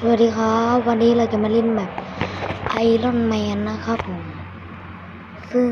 สวัสดีครับ วันนี้เราจะมาเล่นแบบไอรอนแมนนะครับผม ซึ่ง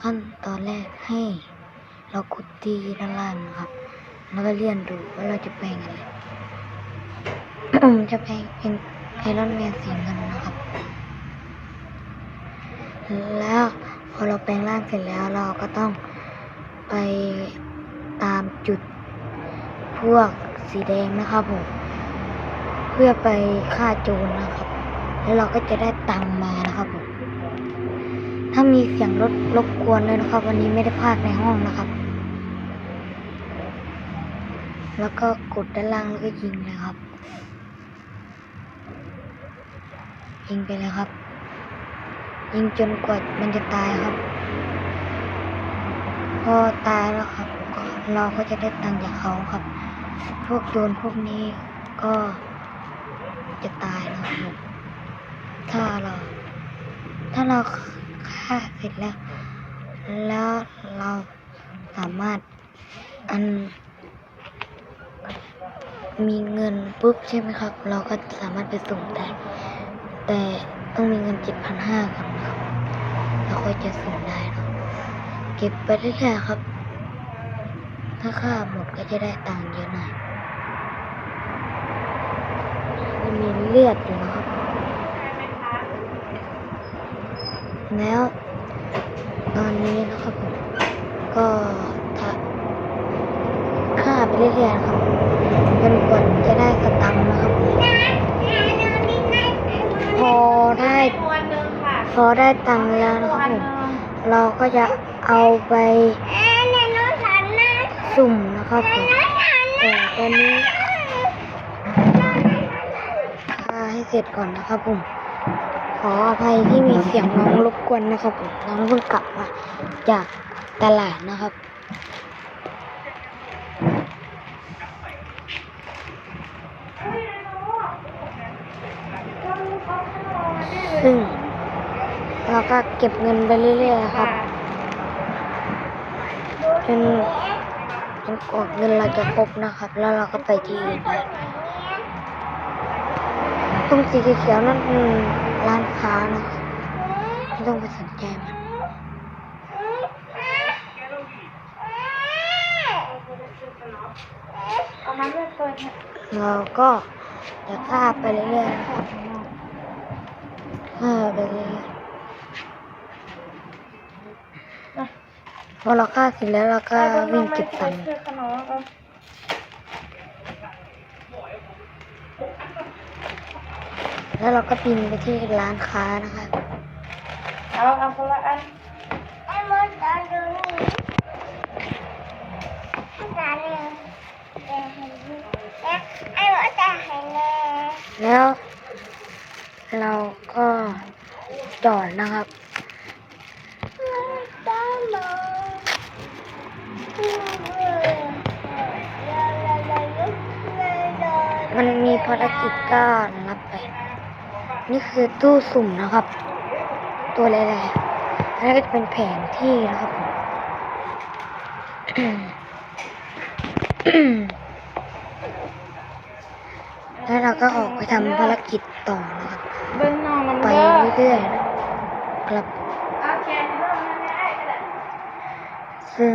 ขั้นตอนแรกให้ เรากดตีด้านล่างนะครับ แล้วก็เลื่อนดูว่าเราจะแปลงอะไร จะแปลงเป็นไอรอนแมนสีเงินนะครับ แล้วพอเราแปลงร่างเสร็จแล้วเราก็ต้องไปตามจุดพวกสีแดงนะครับผม เพื่อไปฆ่าโจรนนะครับ แล้วเราก็จะได้ตังมานะครับผมถ้ามีเสียงรถรบกวนเลยนะครับ วันนี้ไม่ได้พากในห้องนะครับ แล้วก็กดด้านล่างแล้วก็ยิงเลยครับ ยิงไปเลยครับ ยิงจนกว่ามันจะตายครับ พอตายแล้วครับ เราก็จะได้ตังจากเขาครับ พวกโจรพวกนี้ก็ จะตายนะครับ ถ้าเรา ถ้าเราฆ่าเสร็จแล้ว แล้วเราสามารถอัน มีเงินปุ๊บใช่ไหมครับ เราก็สามารถไปส่งได้ แต่ต้องมีเงินเจ็ดพันห้าก่อนครับเราค่อยจะส่งได้เนอะเก็บไปเรื่อยๆครับ ถ้าค่าหมดก็จะได้ตังค์เยอะหน่อย มันมีเลือดอยู่นะครับ แล้ว ตอนนี้นะครับผมก็ถ้าฆ่าไปเรื่อยๆครับจนกว่าจะได้สตังค์นะครับ พอได้พอได้ตังค์แล้วนะครับผมเราก็จะเอาไปสุ่มนะครับผมแต่ตอนนี้ฆ่าให้ เสร็จก่อนนะครับผม ขออภัยที่มีเสียงน้องรบกวนนะครับผมน้องเพิ่งกลับมาจากตลาดนะครับซึ่งเราก็เก็บเงินไปเรื่อยๆครับจนจนกว่าเงินเราจะครบนะครับ แล้วเราก็ไปที่อื่นได้ ตรงสีเขียวๆนั่นคือร้านค้านะครับไม่ต้องไปสนใจมันเอามาด้วยเปิดเนี่ยเราก็จะฆ่าไปเรื่อยๆนะครับฆ่าไปเรื่อยๆพอเราฆ่าเสร็จแล้วเราก็วิ่งเก็บตังค์ เสื้อขนมเอา แล้วเราก็บินไปที่ร้านค้านะครับเอาเอาคนละอันแล้ว เราก็จอดนะครับมันมีภารกิจก็รับไป นี่คือตู้สุ่มนะครับ ตัวแรกๆแล้วก็จะเป็นแผนที่นะครับแล้วเราก็ออกไปทำภารกิจต่อนะครับนนไปเรื่อยๆนะครับ ซึ่ง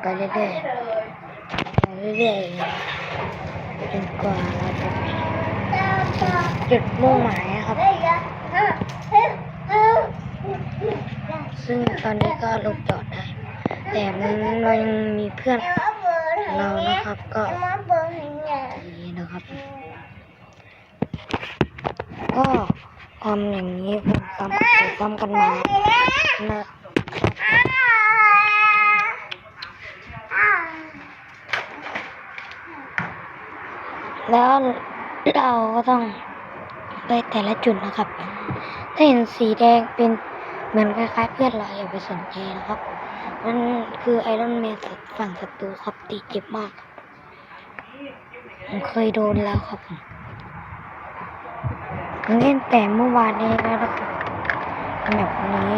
ไปเรื่อยๆไปเรื่อยๆจนกว่าเราจะ จุดมุ่งหมายนะครับ ซึ่งตอนนี้ก็ลงจอดได้ แต่มันเรายังมีเพื่อนเรานะครับก็ดีนะครับ ก็ทำอย่างนี้ผมซ้ำไปซ้ำกันมานะแล้ว เราก็ต้องไปแต่ละจุดนะครับ ถ้าเห็นสีแดงเป็นเหมือนคล้ายๆเพื่อนเราอย่าไปสนใจนะครับ นั่นคือไอรอนแมนฝั่งศัตรูครับตีเจ็บมากครับผมเคยโดนแล้วครับผมผมเล่นแต่เมื่อวานนี้แล้วนะครับแบบนี้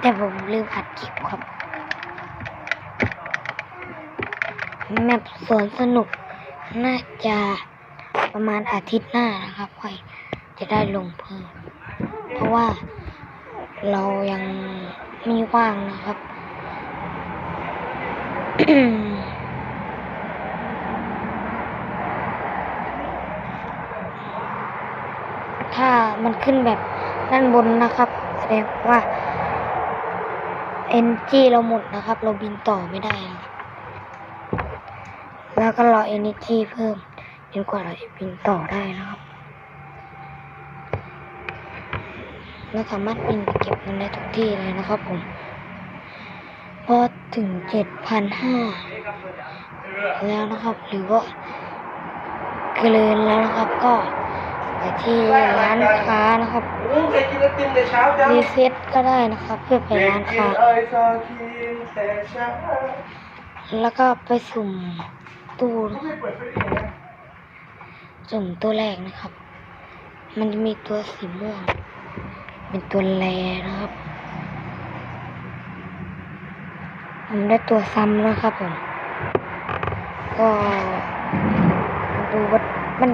แต่ผมลืมอัดคลิปครับ แมปสวนสนุกน่าจะ ประมาณอาทิตย์หน้านะครับค่อยจะได้ลงเพิ่ม เพราะว่าเรายังไม่ว่างนะครับ ถ้ามันขึ้นแบบด้านบนนะครับแสดงว่า NG เราหมดนะครับ เราบินต่อไม่ได้ แล้วก็รอ Energy เพิ่ม จนกว่าเราจะบินต่อได้นะครับเราสามารถบินไปเก็บเงินได้ทุกที่เลยนะครับผม พอถึงเจ็ดพันห้าแล้วนะครับ หรือว่าเกินแล้วนะครับก็ไปที่ร้านค้านะครับรีเซ็ตก็ได้นะครับ เพื่อไปร้านค้าไอศครีมแต่เช้าแล้วก็ไปสุ่มตู้ สุ่มตัวแรกนะครับ มันจะมีตัวสีม่วง เป็นตัวแรนะครับ ผมได้ตัวซ้ำนะครับผม ก็ดูว่ามัน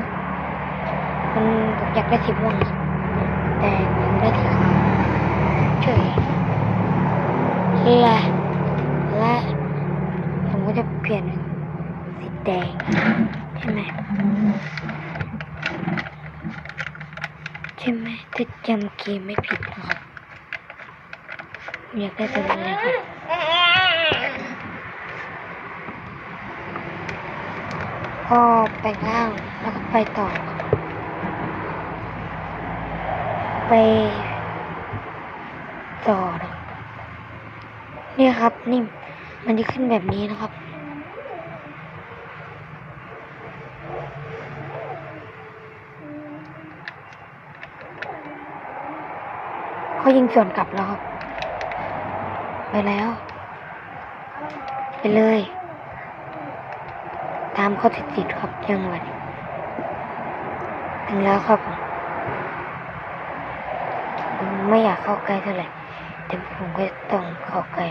มันผมอยากได้สีม่วง แต่ผมได้สีขาวเฉยและและผมก็จะเปลี่ยนสีแดงใช่ไหม ช่ไหมถ้าจำเกมไม่ผิดนะครับอยากได้ตัวนี้เลยครับก็ไปล่างแล้วก็ไปต่อ ไปต่อนะเนี่ยครับนี่มันจะขึ้นแบบนี้นะครับ เขา ยิงสวนกลับแล้วครับ ไปแล้ว ไปเลย ตามเขาติดๆครับจังหวัดถึงแล้วครับผมไม่อยากเข้าใกล้เท่าไหร่แต่ผมก็ต้องเข้าใกล้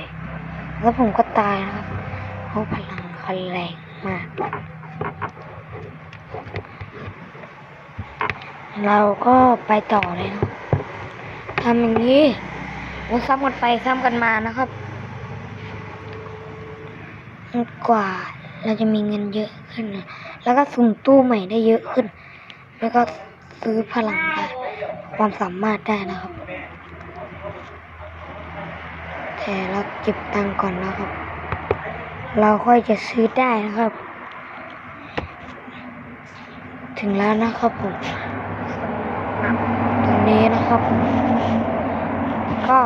แล้วผมก็ตายนะครับเพราะพลังเขาแรงมาก เราก็ไปต่อเลยนะ ทำอย่างนี้โอ้ซ้ำกันไปซ้ำกันมานะครับกว่าเราจะมีเงินเยอะขึ้นนะแล้วก็สุ่มตู้ใหม่ได้เยอะขึ้น แล้วก็ซื้อพลังได้ความสามารถได้นะครับ แต่เราเก็บตังก่อนนะครับ เราค่อยจะซื้อได้นะครับ ถึงแล้วนะครับผม นะครับ ก็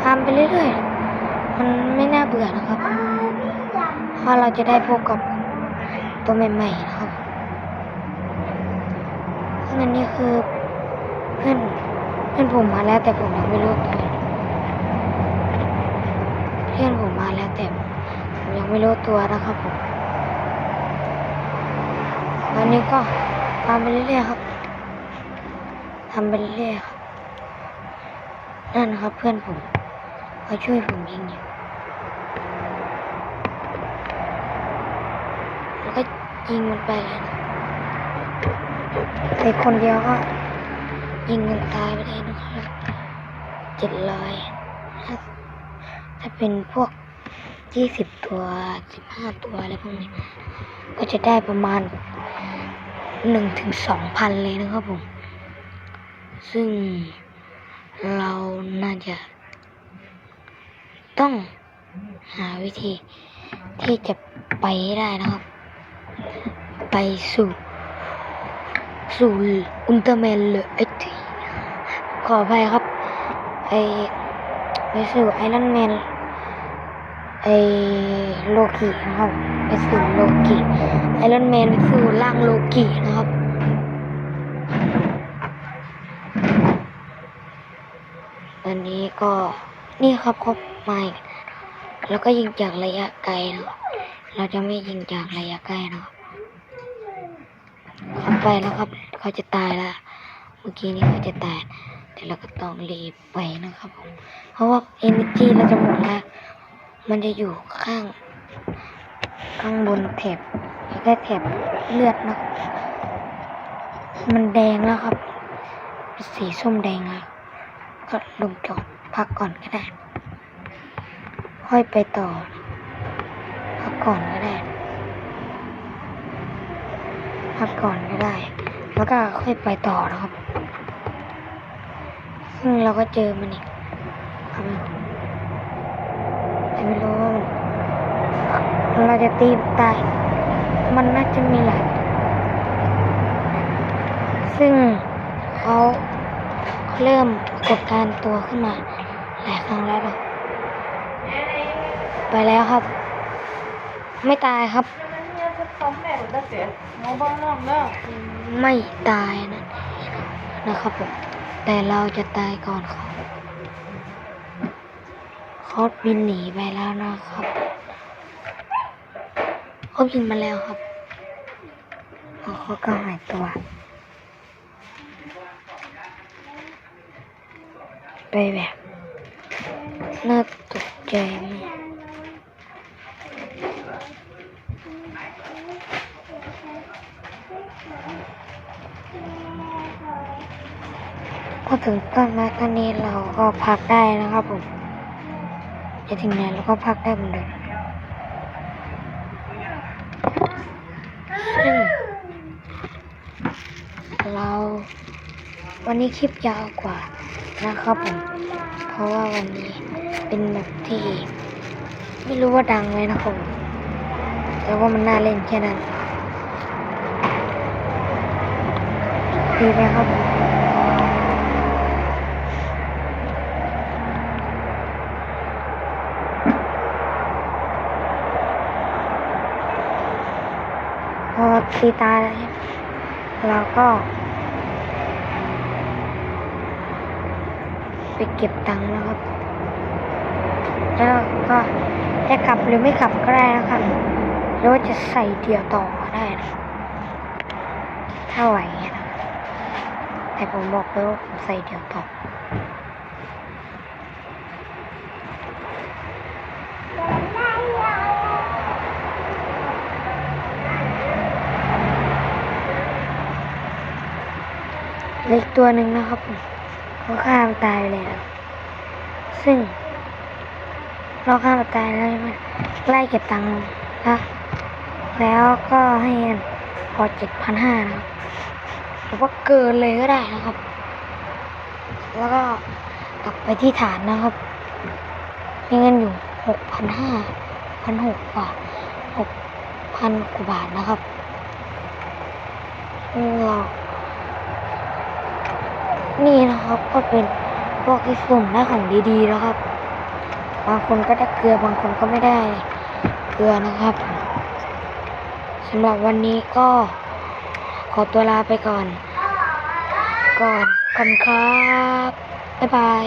ฟาร์มไปเรื่อยๆ มันไม่น่าเบื่อนะครับ เพราะเราจะได้พบกับตัวใหม่ๆนะครับซึ่งอันนี้คือเพื่อนเพื่อนผมมาแล้วแต่ผมยังไม่รู้ตัวเพื่อนผมมาแล้วแต่ผมยังไม่รู้ตัวนะครับผมตอนนี้ก็ทำไปเรื่อยๆครับทำไปเรื่อยๆครับ นั่นนะครับเพื่อนผมเขาช่วยผมยิงอยู่แล้วก็ยิงมันไปเลยนะแต่คนเดียวก็ยิงมันตายไปเลยนะครับเจ็ดร้อยถ้าเป็นพวกยี่สิบตัวสิบห้าตัวอะไรพวกนี้ ก็จะได้ประมาณหนึ่งถึงสองพันเลยนะครับผม ซึ่ง เราน่าจะ ต้องหาวิธีที่จะไปได้นะครับ ไปสู่สู่อุลตร้าแมนเลยไอทีขออภัยครับ ไอไปสู่ไอรอนแมนไอโลกินะครับ ไปสู่โลกิไอรอนแมนไปสู่ร่างโลกินะครับ อนนี้ก็นี่ครับครบมาแล้วก็ยิงจากระยะไกลนะครับเราจะไม่ยิงจากระยะใกล้นะครับเขาไปแล้วครับ เขาจะตายล้วเมื่อกี้นี้เขาจะตาย แต่เราก็ต้องรีบไปนะครับผมเพราะว่าเอเนจีเราจะหมดแล้วมันจะอยู่ข้าง ข้างบนแถบแล้วก็แถบเลือดนะ มันแดงแล้วครับ สีส้มแดงแล้ว ก็ลงจอดพักก่อนก็ได้ ค่อยไปต่อ พักก่อนก็ได้ พักก่อนก็ได้ แล้วก็ค่อยไปต่อนะครับ ซึ่งเราก็เจอมันอีกครับไม่รู้เราจะตีมตายมันน่าจะมีหลายซึ่งเขาเขาเริ่ม กดการตัวขึ้นมา หลายครั้งแล้วเนอะไปแล้วครับ ไม่ตายครับเนี่ยจะซ้อมแม่หมดแล้วเสียงอบ้างน้องเนาะไม่ตายนะนะครับผม แต่เราจะตายก่อนเขาเขาบินหนีไปแล้วนะครับเขาบินมาแล้วครับแล้วเขาก็หายตัว ไปแบบ น่าตกใจมากพอถึงต้นไม้ต้นนี้เราก็พักได้นะครับผม จะถึงไหนเราก็พักได้เหมือนเดิมซึ่งเราวันนี้คลิปยาวกว่า นะครับผม เพราะว่าวันนี้เป็นแบบที่ ไม่รู้ว่าดังไหมนะครับผมแต่ว่ามันน่าเล่นแค่นั้นดีไหมครับผมพอตีตาแล้วเราก็ ไปเก็บตังค์นะครับ แล้วก็จะกลับหรือไม่กลับก็ได้นะครับ หรือว่าจะใส่เดี่ยวต่อก็ได้นะถ้าไหวนะแต่ผมบอกเลยว่าผมใส่เดี่ยวต่อเล็กตัวหนึ่งนะครับผม เขาฆ่ามันตายไปเลยนะซึ่ง เราฆ่ามันตายแล้วใช่ไล่เก็บตังค์นะแล้วก็ให้เงินพอเจ็ดพันห้านะครับหรือว่าเกินเลยก็ได้นะครับ แล้วก็กลับไปที่ฐานนะครับมีเงินอยู่หกพันห้าพันหกบาหกพันกว่าบาทนะครับเรา นี่นะครับก็เป็นพวกที่สุ่มได้ของดีๆแล้วครับ บางคนก็ได้เกลือบางคนก็ไม่ได้เกลือนะครับสำหรับวันนี้ก็ขอตัวลาไปก่อน ก่อนขอบคุณครับ บ๊ายบาย